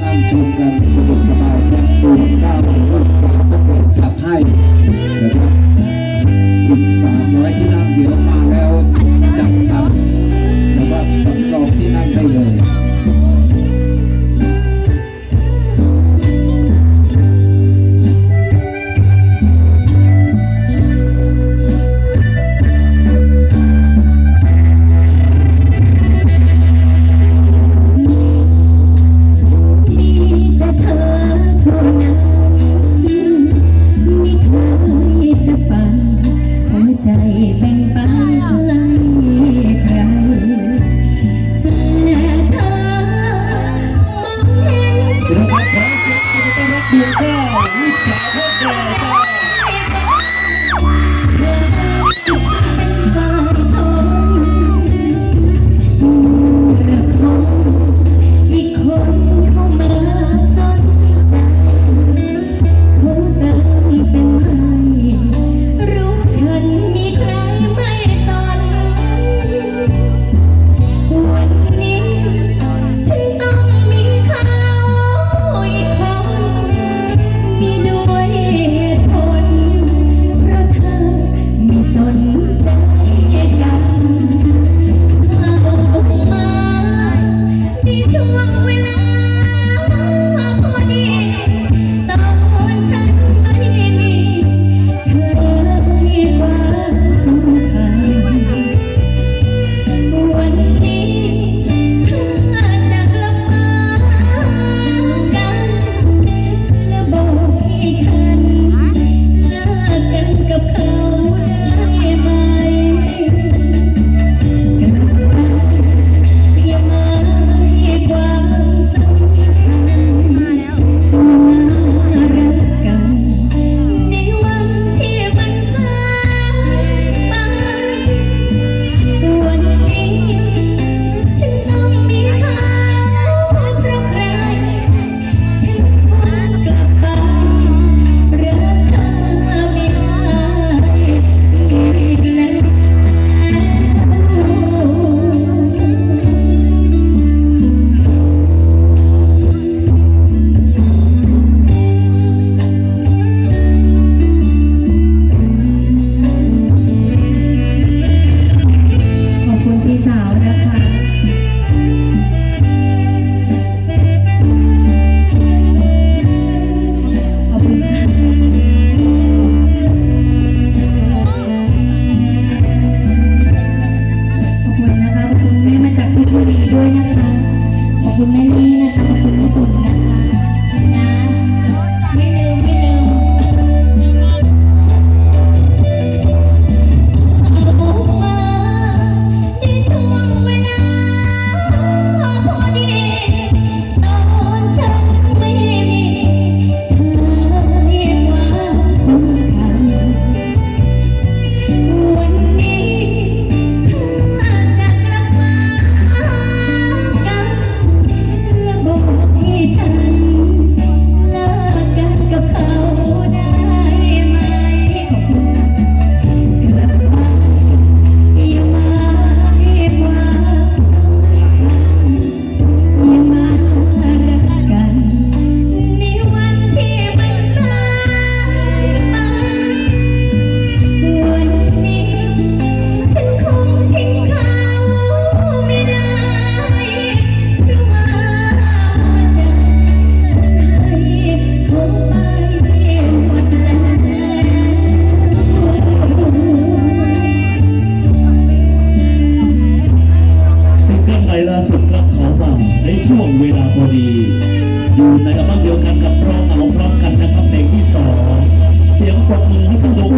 นั่งชมกันสนุกสบายครับดูก้าวของลูกสาวก็เป็นจัดให้นะครับอีกสามร้อยที่นั่งเดี๋ยวมา Thank you. ในช่วงเวลาพอดี อยู่ในอัลบั้มเดียวกันกับพร้อมเอาพร้อมกันนะครับเพลงที่สองเสียงปรบมือให้ขึ้นดว